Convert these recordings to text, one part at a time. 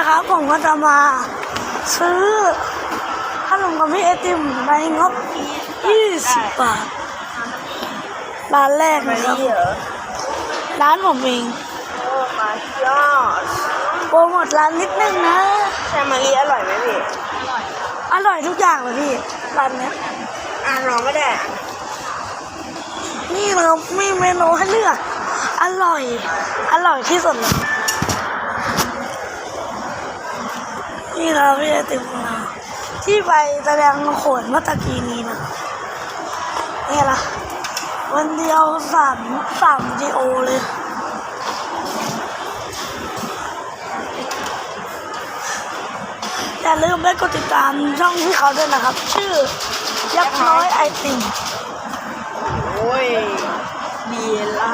นะครับผมก็จะมาซื้อขนมกับพี่ไอติมในงบ 20 บาท ร้านแรกมานะครับนี่เหรอร้านผมเอง โอ้มายอดโปรโมทร้านนิดนึงนะแซมมารีอร่อยไหมพี่ อร่อยทุกอย่างเลยพี่ ร้านเนี้ยอ่านลองก็ได้ นี่เรามีเมนูให้เลือก อร่อย อร่อยที่สุดเลย นี่เราพี่ไอติมของเราที่ไปแสดงโขนเมื่อตะกี้นี้นะนี่ละวันเดียวสามสามวิดีโอเลยอย่าลืมไปกดติดตามช่องที่เขาด้วยนะครับ ชื่อ ยักษ์น้อยไอติมโอ้ยดีละ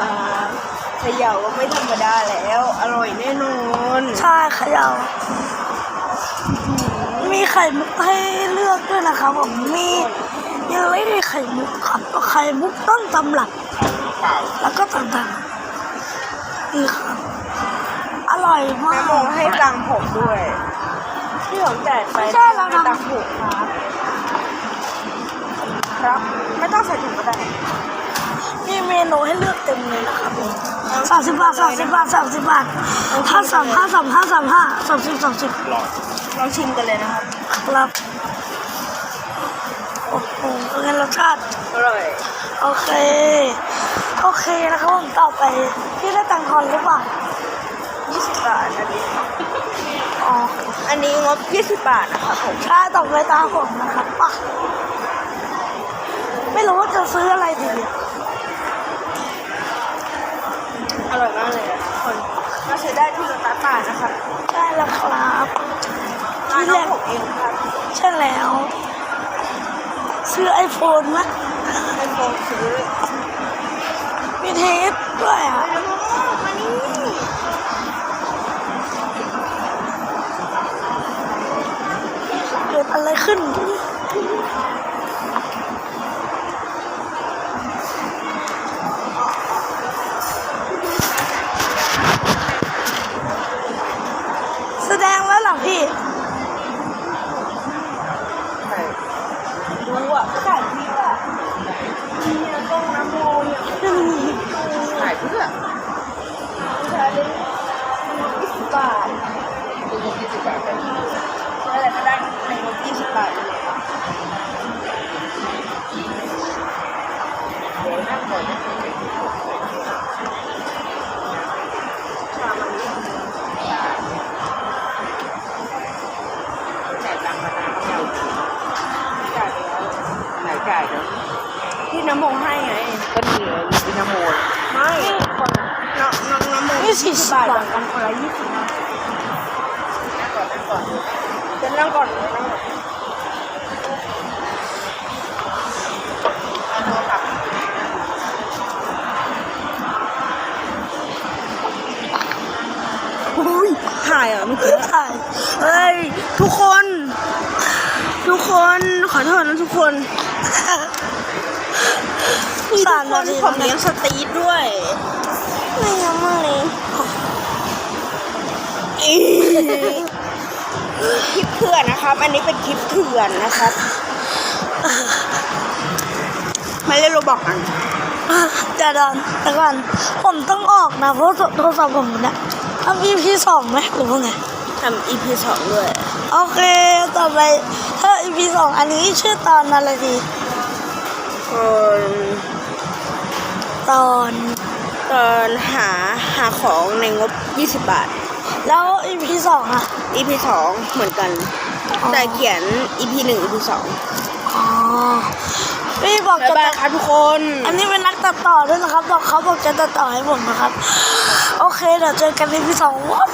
เขย่าก็ไม่ธรรมดาแล้ว อร่อยแน่นอน ใช่เขยาว มีไข่มุกให้เลือกด้วยนะครับผมมียังไม่มีไข่มุกครับไข่มุกต้นตำรับแล้วก็ต่างๆนี่ครับอร่อยมาน้ำมงกให้ตังค์ผมด้วยที่ผมจ่ายไปไม่ใช่เราทำ ตังค์ผมครับครับไม่ต้องใส่ถุงก็ได้มีเมนูให้เลือกเต็มเลยนะครับผมสามสิบบาทสามสิบบาทสามสิบบาทห้าสามห้าสามห้าสามห้าสามสิบสามสิบลอ งชิมกันเลยนะครับครับโอ้โหเป็นไงรสชาติอร่อยโอเค โอเคนะครับผมต่อไปพี่ได้ตังค์ทอนหรือเปล่า20บาทอันนี้อ๋ออันนี้งบ20บาทนะครับผมถ้าต่อไปตามผมนะครับป่ะไม่รู้ว่าจะซื้ออะไรดีอร่อยมากเลยอะทุกคนมาซื้อได้ที่โลตัสป่านะครับ ได้แล้วครับ ร้านที่น้แรงกผมเองครับใช่แล้ว ซื้อไอโฟนมะไอโฟนซื้อมีเทปด้วยอะเกิดอะไรขึ้น ไหนจ่ายเดี๋ยวที่น้ำโมให้ไง ก็นี่ไงที่น้ำโมไม่คนน้องน้องน้ำโมนี่สี่สิบบาทแบ่งกันคนละยี่สิบนั่งก่อนนั่งก่อนจะนั่งก่อนเลยนั่งก่อนเอาโทรศัพท์อุ้ยถ่ายเหรอเมื่อกี้ถ่ายเฮ้ย ทุกคน ทุกคน ขอโทษนะทุกคนนี่สามทุกคนานทีผมเลี้ยงสตรีทด้วยไม่ยังมากเลยอีคลิปเถื่อนนะครับ อันนี้เป็นคลิปเถื่อนนะครับมาเล่นโรบอกกันจะดอนแต่ก่อนผมต้องออกนะเพราะโทรศัพท์ผมเนี่ยทำ EP สองไหมหรือว่าไงทำ EP สองด้วย โอเค ต่อไปถ้า EP สองอันนี้ชื่อตอนอะไรดีคนตอนตอนหาหาของในงบ 20 บาท แล้ว EP สองอะ EP สองเหมือนกันอ๋อแต่เขียน EP หนึ่ง EP สองอ๋อพี่บอกบ๊ายจะบายตัดครับทุกคน อันนี้เป็นนักตัดต่อด้วยนะครับ บอกเขาบอกจะตัดต่อให้ผมนะครับ โอเคเดี๋ยวเจอกัน EP สองว้าว